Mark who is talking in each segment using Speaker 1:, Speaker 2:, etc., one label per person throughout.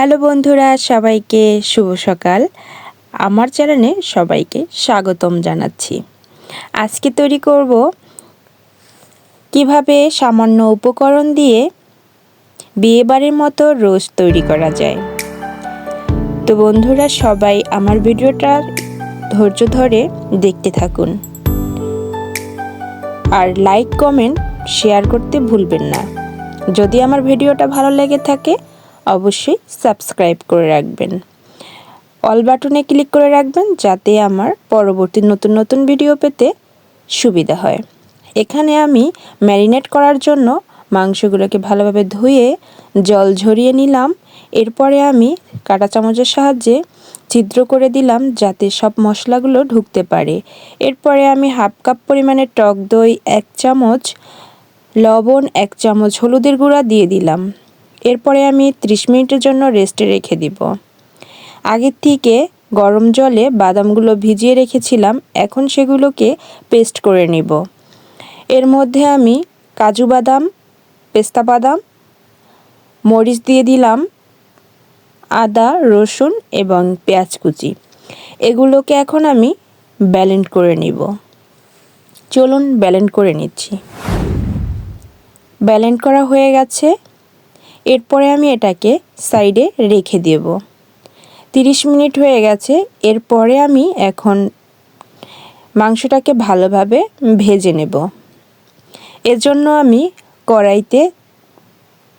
Speaker 1: Hello বন্ধুরা, সবাইকে শুভ সকাল। আমার চ্যানেলে সবাইকে স্বাগতম জানাচ্ছি। আজকে তৈরি করব কীভাবে সামান্য উপকরণ দিয়ে বিয়েবাড়ির মতো রোজ তৈরি করা যায়। তো বন্ধুরা, সবাই আমার ভিডিওটা ধৈর্য ধরে দেখতে থাকুন। আর লাইক, কমেন্ট, শেয়ার করতে ভুলবেন না। যদি আমার ভিডিওটা ভালো লেগে থাকে অবশ্যই সাবস্ক্রাইব করে রাখবেন। অল বাটনে ক্লিক করে রাখবেন যাতে আমার পরবর্তী নতুন নতুন ভিডিও পেতে সুবিধা হয়। এখানে আমি ম্যারিনেট করার জন্য মাংসগুলোকে ভালোভাবে ধুয়ে জল ঝরিয়ে নিলাম। এরপরে আমি কাটা চামচের সাহায্যে ছিদ্র করে দিলাম যাতে সব মশলাগুলো ঢুকতে পারে। এরপরে আমি হাফ কাপ পরিমাণে টক দই, এক চামচ লবণ, এক চামচ হলুদের গুঁড়া দিয়ে দিলাম। এরপরে আমি 30 মিনিটের জন্য রেস্টে রেখে দিব। আগের থেকে গরম জলে বাদামগুলো ভিজিয়ে রেখেছিলাম, এখন সেগুলোকে পেস্ট করে নিব। এর মধ্যে আমি কাজু বাদাম, পেস্তা বাদাম, মরিচ দিয়ে দিলাম, আদা, রসুন এবং পেঁয়াজ কুচি। এগুলোকে এখন আমি ব্যালেন্ড করে নিব। চলুন ব্যালেন্ড করে নিচ্ছি। ব্যালেন্ড করা হয়ে গেছে। এরপরে আমি এটাকে সাইডে রেখে দেব। তিরিশ মিনিট হয়ে গেছে, এরপরে আমি এখন মাংসটাকে ভালোভাবে ভেজে নেব। এজন্য আমি কড়াইতে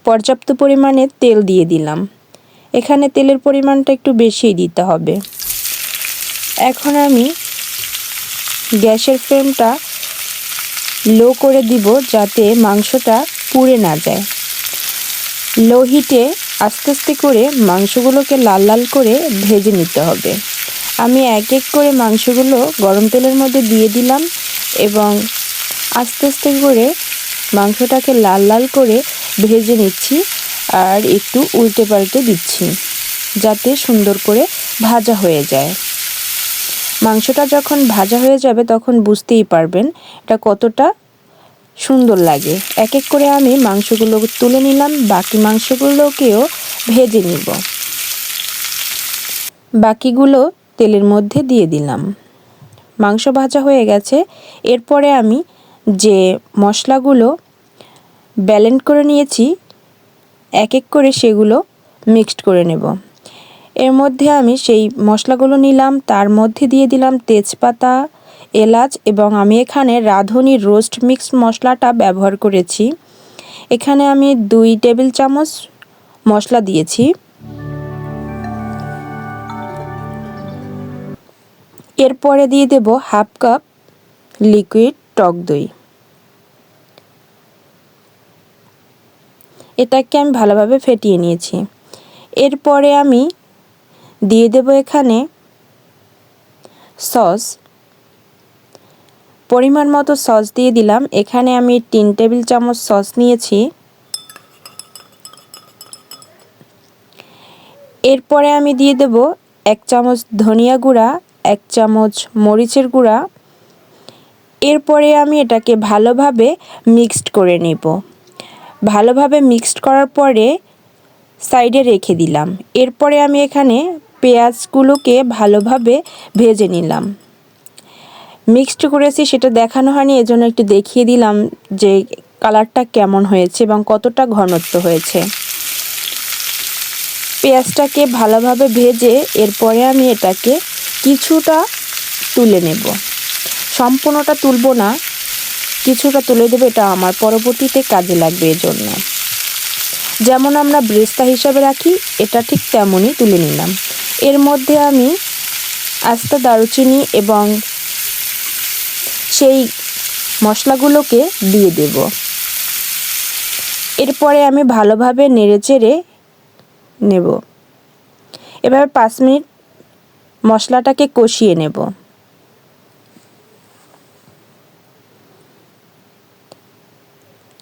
Speaker 1: পর্যাপ্ত পরিমাণে তেল দিয়ে দিলাম। এখানে তেলের পরিমাণটা একটু বেশিই দিতে হবে। এখন আমি গ্যাসের ফ্লেমটা লো করে দিব যাতে মাংসটা পুড়ে না যায়। লো হিটে আস্তে আস্তে করে মাংসগুলোকে লাল লাল করে ভেজে নিতে হবে। আমি এক এক করে মাংসগুলো গরম তেলের মধ্যে দিয়ে দিলাম এবং আস্তে আস্তে করে মাংসটাকে লাল লাল করে ভেজে নিচ্ছি আর একটু উল্টে পাল্টে দিচ্ছি যাতে সুন্দর করে ভাজা হয়ে যায়। মাংসটা যখন ভাজা হয়ে যাবে তখন বুঝতেই পারবেন এটা কতটা সুন্দর লাগে। এক এক করে আমি মাংসগুলো তুলে নিলাম, বাকি মাংসগুলোকেও ভেজে নিব। বাকিগুলো তেলের মধ্যে দিয়ে দিলাম। মাংস ভাজা হয়ে গেছে। এরপরে আমি যে মশলাগুলো ব্যালেন্ড করে নিয়েছি এক এক করে সেগুলো মিক্সড করে নেব। এর মধ্যে আমি সেই মশলাগুলো নিলাম, তার মধ্যে দিয়ে দিলাম তেজপাতা এলাচ এবং আমি এখানে রাঁধুনি রোস্ট মিক্স মশলাটা ব্যবহার করেছি। এখানে আমি দুই টেবিল চামচ মশলা দিয়েছি। এরপরে দিয়ে দেব হাফ কাপ লিকুইড টক দই। এটাকে আমি ভালোভাবে ফেটিয়ে নিয়েছি। এরপরে আমি দিয়ে দেব এখানে সস পরিমাণ মতো সস দিয়ে দিলাম। এখানে আমি তিন টেবিল চামচ সস নিয়েছি। এরপরে আমি দিয়ে দেব এক চামচ ধনিয়া গুঁড়া, এক চামচ মরিচের গুঁড়া। এরপরে আমি এটাকে ভালোভাবে মিক্সড করে নেব। ভালোভাবে মিক্সড করার পরে সাইডে রেখে দিলাম। এরপরে আমি এখানে পেঁয়াজগুলোকে ভালোভাবে ভেজে নিলাম। মিক্সড করেছি, সেটা দেখানো হয়নি, এজন্য একটু দেখিয়ে দিলাম যে কালারটা কেমন হয়েছে এবং কতটা ঘনত্ব হয়েছে। পেঁয়াজটাকে ভালোভাবে ভেজে এরপরে আমি এটাকে কিছুটা তুলে নেব। সম্পূর্ণটা তুলব না, কিছুটা তুলে দেবে, এটা আমার পরবর্তীতে কাজে লাগবে এজন্য। যেমন আমরা ব্রেস্তা হিসাবে রাখি, এটা ঠিক তেমনই তুলে নিলাম। এর মধ্যে আমি আস্তা দারুচিনি এবং সেই মশলাগুলোকে দিয়ে দেব। এরপরে আমি ভালোভাবে নেড়ে চেড়ে নেব। এভাবে পাঁচ মিনিট মশলাটাকে কষিয়ে নেব।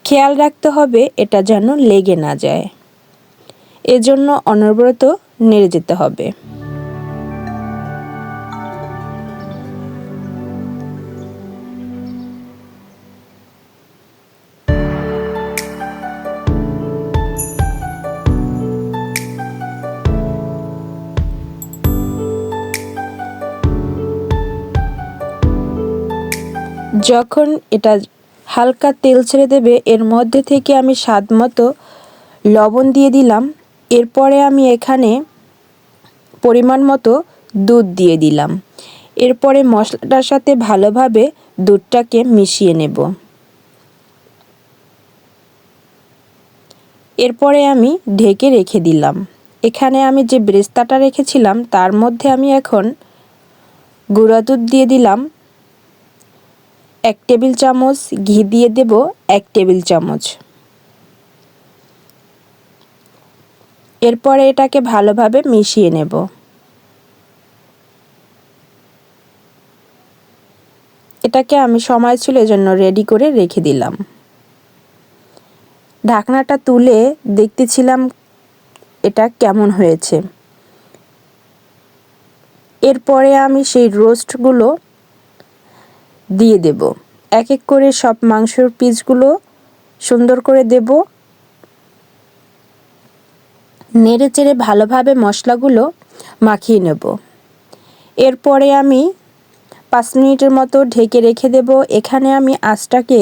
Speaker 1: খেয়াল রাখতে হবে এটা যেন লেগে না যায়। এজন্য অনবরত নেড়ে যেতে হবে। যখন এটা হালকা তেল ছেড়ে দেবে, এর মধ্যে থেকে আমি স্বাদ মতো লবণ দিয়ে দিলাম। এরপরে আমি এখানে পরিমাণ মতো দুধ দিয়ে দিলাম। এরপরে মশলাটার সাথে ভালোভাবে দুধটাকে মিশিয়ে নেব। এরপরে আমি ঢেকে রেখে দিলাম। এখানে আমি যে ব্রেস্তাটা রেখেছিলাম, তার মধ্যে আমি এখন গুঁড়া দুধ দিয়ে দিলাম। এক টেবিল চামচ ঘি দিয়ে দেব এক টেবিল চামচ। এরপরে এটাকে ভালোভাবে মিশিয়ে নেব। এটাকে আমি সময় ছিল জন্য রেডি করে রেখে দিলাম। ঢাকনাটা তুলে দেখতেছিলাম এটা কেমন হয়েছে। এরপরে আমি সেই রোস্টগুলো দিয়ে দেব। এক এক করে সব মাংসর পিসগুলো সুন্দর করে দেব। নেড়ে চেড়ে ভালোভাবে মশলাগুলো মাখিয়ে নেব। এরপরে আমি পাঁচ মিনিটের মতো ঢেকে রেখে দেব। এখানে আমি আঁচটাকে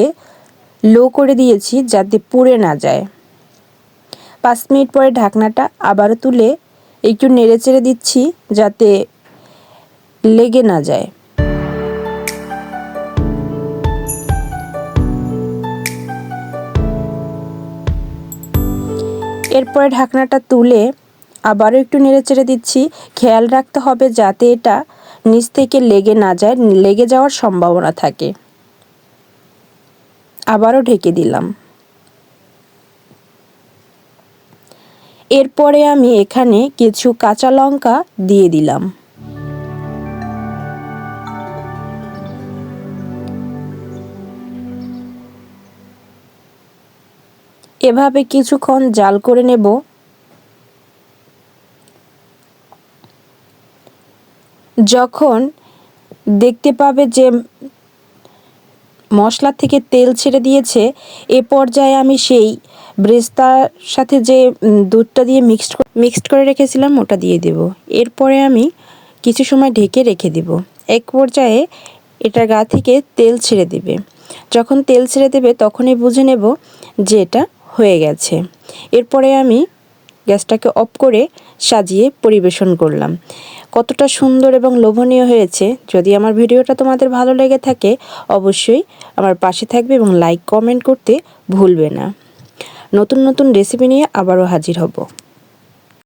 Speaker 1: লো করে দিয়েছি যাতে পুড়ে না যায়। পাঁচ মিনিট পরে ঢাকনাটা আবারও তুলে একটু নেড়ে চেড়ে দিচ্ছি যাতে লেগে না যায়। এরপরে ঢাকনাটা তুলে আবারও একটু নেড়ে চেড়ে দিচ্ছি। খেয়াল রাখতে হবে যাতে এটা নিচ থেকে লেগে না যায়, লেগে যাওয়ার সম্ভাবনা থাকে। আবারও ঢেকে দিলাম। এরপরে আমি এখানে কিছু কাঁচা লঙ্কা দিয়ে দিলাম। এভাবে কিছুক্ষণ জাল করে নেব। যখন দেখতে পাবে যে মশলা থেকে তেল ছেড়ে দিয়েছে, এ পর্যায়ে আমি সেই ব্রেস্তার সাথে যে দুধটা দিয়ে মিক্সড মিক্সড করে রেখেছিলাম ওটা দিয়ে দেব। এরপরে আমি কিছু সময় ঢেকে রেখে দেব। এক পর্যায়ে এটার গা থেকে তেল ছেড়ে দেবে। যখন তেল ছেড়ে দেবে, তখনই বুঝে নেব যে এটা হয়ে গেছে। এরপরে আমি গ্যাসটাকে অফ করে সাজিয়ে পরিবেশন করলাম। কতটা সুন্দর এবং লোভনীয় হয়েছে। যদি আমার ভিডিওটা তোমাদের ভালো লেগে থাকে, অবশ্যই আমার পাশে থাকবে এবং লাইক কমেন্ট করতে ভুলবে না। নতুন নতুন রেসিপি নিয়ে আবারও হাজির হব।